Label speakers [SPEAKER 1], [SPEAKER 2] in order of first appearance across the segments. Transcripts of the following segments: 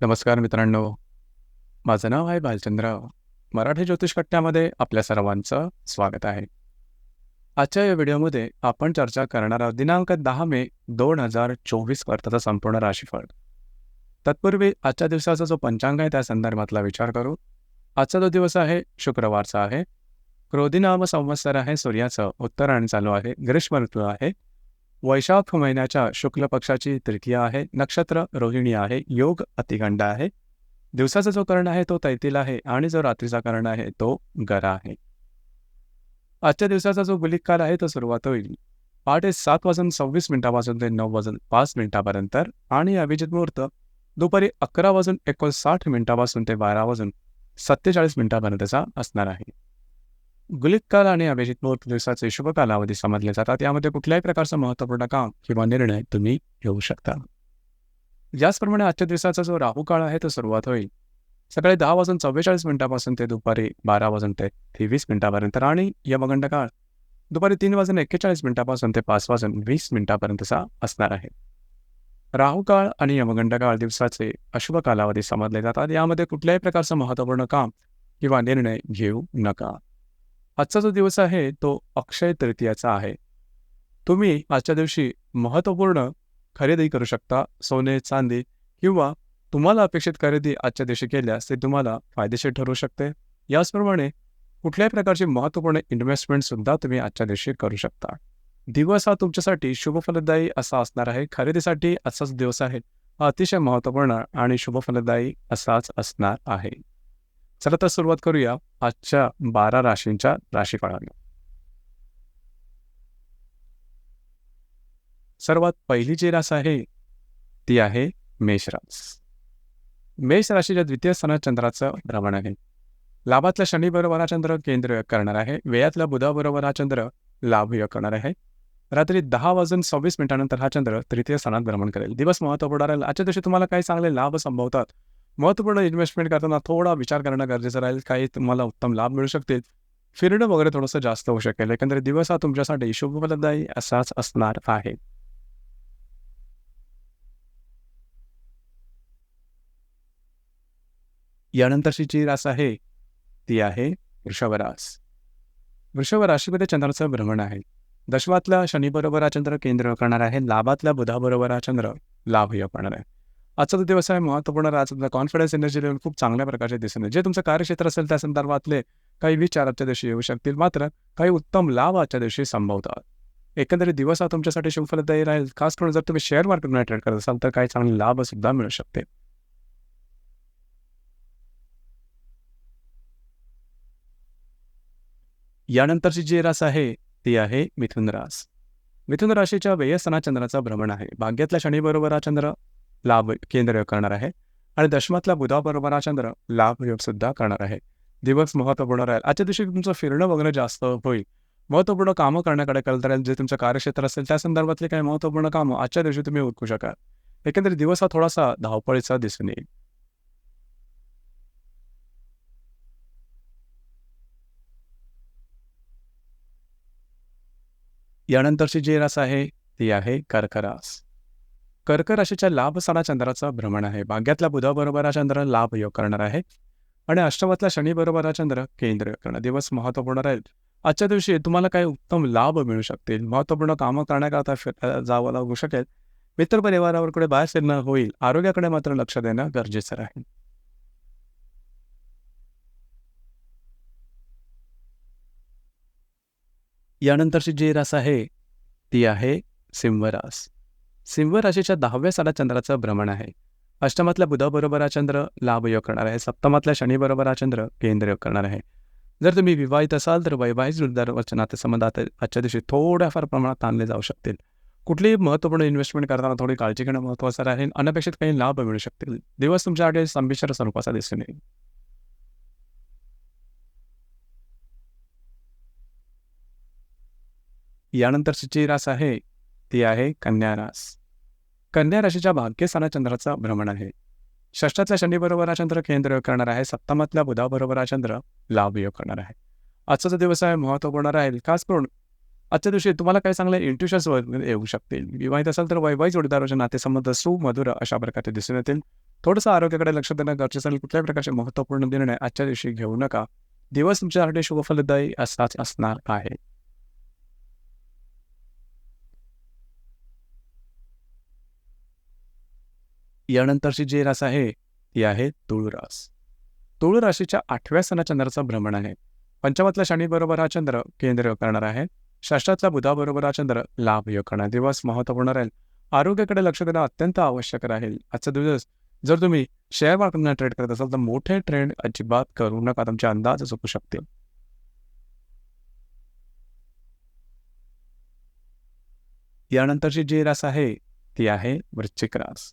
[SPEAKER 1] नमस्कार मित्रांनो. माझं नाव आहे भालचंद्र मराठी ज्योतिष कट्ट्यामध्ये आपल्या सर्वांचं स्वागत आहे. आजच्या या व्हिडिओमध्ये आपण चर्चा करणार आहोत दिनांक दहा मे दोन हजार चोवीस अर्थाचा संपूर्ण राशीफळ. तत्पूर्वी आजच्या दिवसाचा जो पंचांग आहे त्या संदर्भातला विचार करू. आजचा जो दिवस आहे शुक्रवारचा आहे. क्रोधी नाम संवत्सर आहे सूर्याचं उत्तरायण चालू आहे ग्रीष्म ऋतू आहे. वैशाख महिन्याच्या शुक्ल पक्षाची तृतीया आहे नक्षत्र रोहिणी आहे योग अतिगंड आहे. दिवसाचा जो कर्ण आहे तो तैतील आहे आणि जो रात्रीचा कर्ण आहे तो गरा आहे. आजच्या दिवसाचा जो गुलिक काल आहे तो सुरुवात होईल. पहाटे सात वाजून सव्वीस मिनिटापासून ते नऊ वाजून पाच मिनिटापर्यंत आणि अभिजित मुहूर्त दुपारी अकरा वाजून एकोणसाठ मिनिटापासून ते बारा वाजून सत्तेचाळीस मिनिटापर्यंतचा असणार आहे. गुलिक काल आणि अभिजित मुहूर्त दिवसाचे शुभ कालावधी समजले जातात. यामध्ये कुठल्याही प्रकारचं महत्त्वपूर्ण काम किंवा निर्णय तुम्ही घेऊ शकता. याचप्रमाणे आजच्या दिवसाचा जो राहू काळ आहे तो सुरुवात होईल. सकाळी दहा वाजून चव्वेचाळीस मिनिटापासून ते दुपारी बारा वाजून ते तेवीस मिनिटापर्यंत. आणि यमगंड काळ दुपारी तीन वाजून एक्केचाळीस मिनिटापासून ते पाच वाजून वीस मिनिटापर्यंतचा असणार आहे. राहू काळ आणि यमगंड काळ दिवसाचे अशुभ कालावधी समजले जातात. यामध्ये कुठल्याही प्रकारचं महत्त्वपूर्ण काम किंवा निर्णय घेऊ नका. आजचा जो दिवस आहे तो अक्षय तृतीयाचा आहे. तुम्ही आजच्या दिवशी महत्त्वपूर्ण खरेदी करू शकता सोने चांदी किंवा तुम्हाला अपेक्षित खरेदी आजच्या दिवशी केल्यास ते तुम्हाला फायदेशीर ठरू शकते. याचप्रमाणे कुठल्याही प्रकारची महत्त्वपूर्ण इन्व्हेस्टमेंट सुद्धा तुम्ही आजच्या दिवशी करू शकता. दिवस हा तुमच्यासाठी शुभफलदायी असा असणार आहे. खरेदीसाठी असाच दिवस आहे. अतिशय महत्त्वपूर्ण आणि शुभफलदायी असाच असणार आहे. चला तर सुरुवात करूया आजच्या बारा राशींच्या राशीफळाने सर्वात पहिली जी रास आहे ती आहे मेष रास. मेष राशीच्या द्वितीय स्थानात चंद्राचं भ्रमण आहे. लाभातल्या शनी बरोबर हा चंद्र केंद्र करणार आहे. वेळातला बुधाबरोबर हा चंद्र लाभयोग करणार आहे. रात्री दहा वाजून सव्वीस मिनिटानंतर हा चंद्र तृतीय स्थानात भ्रमण करेल. दिवस महत्त्वपूर्ण राहील आजच्या दिवशी तुम्हाला काही चांगले लाभ संभवतात. महत्त्वपूर्ण इन्व्हेस्टमेंट करताना थोडा विचार करणं गरजेचं राहील. काही तुम्हाला उत्तम लाभ मिळू शकतील. फिरणं वगैरे थोडंसं जास्त होऊ शकेल. एकंदरीत दिवस हा तुमच्यासाठी शुभफलदायी असाच असणार आहे. यानंतरची जी रास आहे ती आहे वृषभरास वृषभ राशीमध्ये चंद्राचं भ्रमण आहे. दशमातल्या शनीबरोबर हा चंद्र केंद्र करणार आहे. लाभातल्या बुधाबरोबर हा चंद्र लाभ करणार आहे. आजचा जो दिवस आहे महत्त्वपूर्ण आज तुमचा कॉन्फिडन्स एनर्जी लेवल खूप चांगल्या प्रकारचे दिसून येईल. जे तुमचं कार्यक्षेत्र असेल त्या संदर्भातले काही विचार आजच्या दिवशी येऊ शकतील. मात्र काही उत्तम लाभ आजच्या दिवशी संभवतात. एकंदरीत दिवस हा तुमच्यासाठी शुभफलदायी राहील. खास करून जर तुम्ही शेअर मार्केटमध्ये ट्रेड करत असाल तर काही चांगले लाभ सुद्धा मिळू शकते यानंतरची जी रास आहे ती आहे मिथुन रास. मिथुन राशीच्या व्ययस्थाना चंद्राचा भ्रमण आहे. भाग्यातल्या शनीबरोबर हा चंद्र लाभ केंद्र करणार आहे. आणि दशमातला बुधाबरोबर हा चंद्र लाभ योग सुद्धा करणार आहे. दिवस महत्त्वपूर्ण राहील. आजच्या दिवशी तुमचं फिरणं वगैरे जास्त होईल. महत्त्वपूर्ण कामं करण्याकडे कल राहील. जे तुमचं कार्यक्षेत्र असेल त्या संदर्भातले काही महत्त्वपूर्ण कामं आजच्या दिवशी तुम्ही उरकू शकाल. एकंदरीत दिवस हा थोडासा धावपळीचा दिसून येईल. यानंतरची जी रास आहे ती आहे कर्करास. कर्क राशीच्या लाभ सणा चंद्राचा भ्रमण आहे. भाग्यातला बुधाबरोबर हा चंद्र लाभ योग करणार आहे. आणि अष्टमातला शनीबरोबर हा चंद्र केंद्र करणार. दिवस महत्त्वपूर्ण राहील. आजच्या दिवशी तुम्हाला काही उत्तम लाभ मिळू शकतील. महत्त्वपूर्ण कामं करण्याकरता फिर जावं लागू शकेल. मित्र परिवारावरकडे बाहेर फिरणं होईल. आरोग्याकडे मात्र लक्ष देणं गरजेचं राहील. यानंतरची जी रास आहे ती आहे सिंहरास. सिंह राशीच्या दहाव्या सालात चंद्राचं भ्रमण आहे. अष्टमातल्या बुधाबरोबर हा चंद्र लाभयोग करणार आहे. सप्तमातल्या शनीबरोबर हा चंद्र केंद्रयोग करणार आहे. जर तुम्ही विवाहित असाल तर वैवाहिक वृद्धावरच्या नातेसंबंधात आजच्या दिवशी थोड्याफार प्रमाणात आणले जाऊ शकतील. कुठलीही महत्त्वपूर्ण इन्व्हेस्टमेंट करताना थोडी काळजी घेणं महत्त्वाचं राहील अनपेक्षित काही लाभ मिळू शकतील. दिवस तुमच्यासाठी संमिश्र स्वरूपाचा दिसून येईल. यानंतर जी रास आहे. ती आहे कन्या रास कन्या राशीच्या भाग्यस्थाना चंद्राचा भ्रमण आहे. षष्ठातल्या शनीबरोबर हा चंद्र केंद्र करणार आहे. सप्तमातल्या बुधाबरोबर हा चंद्र लाभ योग करणार आहे. आजचा जो दिवस आहे महत्त्वपूर्ण राहील. खास करून आजच्या दिवशी तुम्हाला काही चांगले इंट्युशन्स येऊ शकतील. विवाहित असाल तर वैवाहिक जोडीदाराच्या नातेसंबंध सुमधुर अशा प्रकारे दिसून येतील. थोडंसं आरोग्याकडे लक्ष देणं गरजेचं आणि कुठल्याही प्रकारचे महत्त्वपूर्ण निर्णय आजच्या दिवशी घेऊ नका. दिवस तुमच्यासाठी शुभफलदायी असाच असणार आहे. यानंतरची जी रास आहे ती आहे तुळ रास तुळ राशीच्या आठव्या सणा चंद्राचा भ्रमण आहे. पंचमातल्या शनीबरोबर हा चंद्र केंद्र करणार आहे. षष्ठातल्या बुधाबरोबर हा चंद्र लाभ योग करणार. दिवस महत्त्वपूर्ण राहील. आरोग्याकडे लक्ष देणं अत्यंत आवश्यक राहील. आजचा दिवस जर तुम्ही शेअर मार्केटमध्ये ट्रेड करत असाल तर मोठे ट्रेंड अजिबात करू नका. तुमचे अंदाज चुकू शकतील. यानंतरची जी रास आहे ती आहे वृश्चिक रास.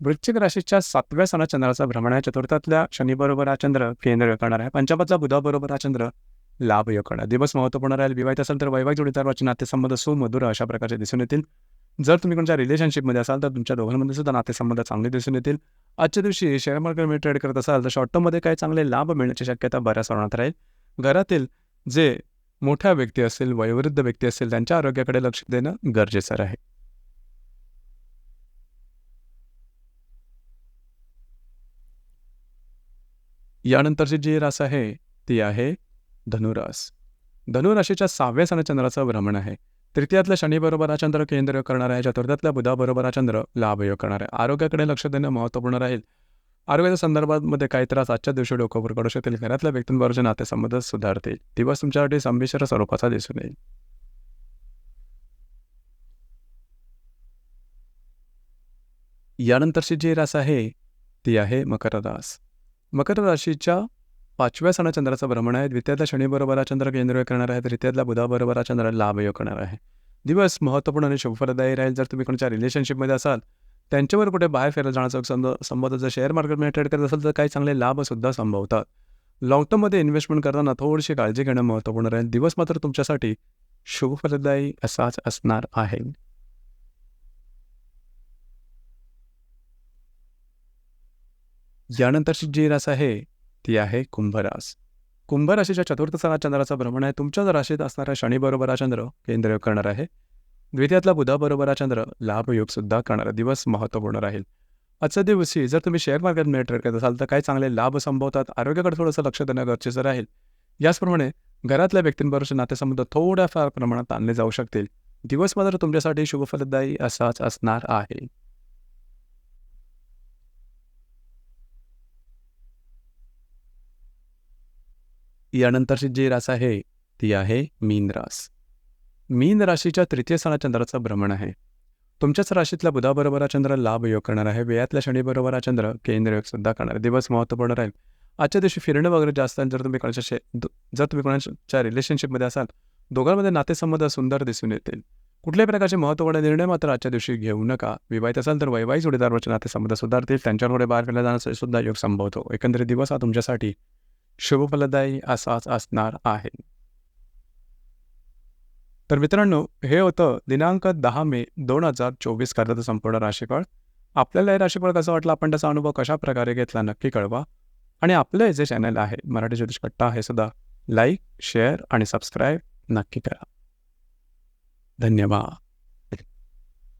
[SPEAKER 1] वृश्चिक राशीच्या सातव्या सणा चंद्राचा भ्रमण आहे चतुर्थातल्या शनीबरोबर हा चंद्र केंद्र करणार आहे. पंचमातला बुधाबरोबर हा चंद्र लाभ योग करणार दिवस महत्त्वपूर्ण राहील. विवाहित असेल तर वैवाहिक जोडीदाराचे नातेसंबंध सुमधुर अशा प्रकारचे दिसून येतील. जर तुम्ही कोणत्या रिलेशनशिपमध्ये असाल तर तुमच्या दोघांमध्ये सुद्धा नातेसंबंध चांगले दिसून येतील. आजच्या दिवशी शेअर मार्केटमध्ये ट्रेड करत असाल तर शॉर्ट टर्ममध्ये काही चांगले लाभ मिळण्याची शक्यता बऱ्याच प्रमाणात राहील. घरातील जे मोठ्या व्यक्ती असतील वयोवृद्ध व्यक्ती असतील त्यांच्या आरोग्याकडे लक्ष देणं गरजेचं आहे. यानंतरची जी रास आहे ती आहे धनुरास. धनुराशीच्या सहाव्या सणचंद्राचं भ्रमण आहे. तृतीयातल्या शनीबरोबर हा चंद्र केंद्र करणार आहे चतुर्थातल्या बुधाबरोबर हा चंद्र लाभयोग करणार आहे. आरोग्याकडे लक्ष देणं महत्त्वपूर्ण राहील. आरोग्याच्या संदर्भामध्ये काही त्रास आजच्या दिवशी डोक्यावर करू शकतील घरातल्या व्यक्तींबरोबर नातेसंबंध सुधारतील. दिवस तुमच्यासाठी संमिश्र स्वरूपाचा दिसून येईल. यानंतरची जी रास आहे ती आहे मकरदास. मकर राशीच्या पाचव्या सणाचंद्राचा भ्रमण आहे. द्वितीयातल्या शनीबरोबर हा चंद्र केंद्रयोग करणार आहे. तृतीयातल्या बुधाबरोबर हा चंद्र लाभयोग करणार आहे. दिवस महत्त्वपूर्ण आणि शुभफलदायी राहील. जर तुम्ही कोणत्या रिलेशनशिपमध्ये असाल त्यांच्यावर कुठे बाहेर फिरायला जाण्याचा संब संबंध जर शेअर मार्केटमध्ये ट्रेड करत असेल तर काही चांगले लाभसुद्धा संभवतात. लॉंग टर्ममध्ये इन्व्हेस्टमेंट करताना थोडीशी काळजी घेणं महत्त्वपूर्ण राहील. दिवस मात्र तुमच्यासाठी शुभफलदायी असाच असणार आहे. यानंतरची जी रास आहे ती आहे कुंभरास. कुंभ राशीच्या चतुर्थ सणा चंद्राचा भ्रमण आहे. तुमच्या राशीत असणाऱ्या शनीबरोबर हा चंद्र केंद्रयोग करणार आहे. द्वितीयातला बुधाबरोबर हा चंद्र लाभयोग सुद्धा करणारा दिवस महत्त्वपूर्ण राहील. आजच्या दिवशी जर तुम्ही शेअर मार्केट ट्रेड करत असाल तर काही चांगले लाभ संभवतात. आरोग्याकडे थोडंसं लक्ष देणं गरजेचं राहील. याचप्रमाणे घरातल्या व्यक्तींबरोबर नातेसंबंध थोड्याफार प्रमाणात आणले जाऊ शकतील. दिवस मात्र तुमच्यासाठी शुभफलदायी असाच असणार आहे. यानंतरची जी रास आहे ती आहे मीन रास. मीन राशीच्या तृतीय स्थाना चंद्राचं भ्रमण आहे. तुमच्याच राशीतल्या बुधाबरोबर हा चंद्र लाभ योग करणार आहे. वेळातल्या शनीबरोबर हा चंद्र केंद्र योग सुद्धा करणार दिवस महत्त्वपूर्ण राहील. आजच्या दिवशी फिरणं वगैरे जास्त जर तुम्ही कोणाच्या शे जर तुम्ही कोणाच्या रिलेशनशिपमध्ये असाल दोघांमध्ये नातेसंबंध सुंदर दिसून येतील. कुठल्याही प्रकारचे महत्त्वपूर्ण निर्णय मात्र आजच्या दिवशी घेऊ नका. विवाहित असाल तर वैवाहिक जोडीदारवरचे नातेसंबंध सुधारतील. त्यांच्यामुळे बाहेर फिरला जाण्याचा सुद्धा योग संभवतो. एकंदरीत दिवस हा तुमच्यासाठी शुभफलदायी असाच असणार आहे. तर मित्रांनो हे होतं दिनांक दहा मे दोन हजार चोवीस करताचं संपूर्ण राशीफळ. आपल्याला हे राशीफळ कसं वाटलं? आपण त्याचा अनुभव कशा प्रकारे घेतला? नक्की कळवा. आणि आपलं जे चॅनल आहे मराठी ज्योतिष कट्टा हे सुद्धा लाईक शेअर आणि सबस्क्राईब नक्की करा. धन्यवाद.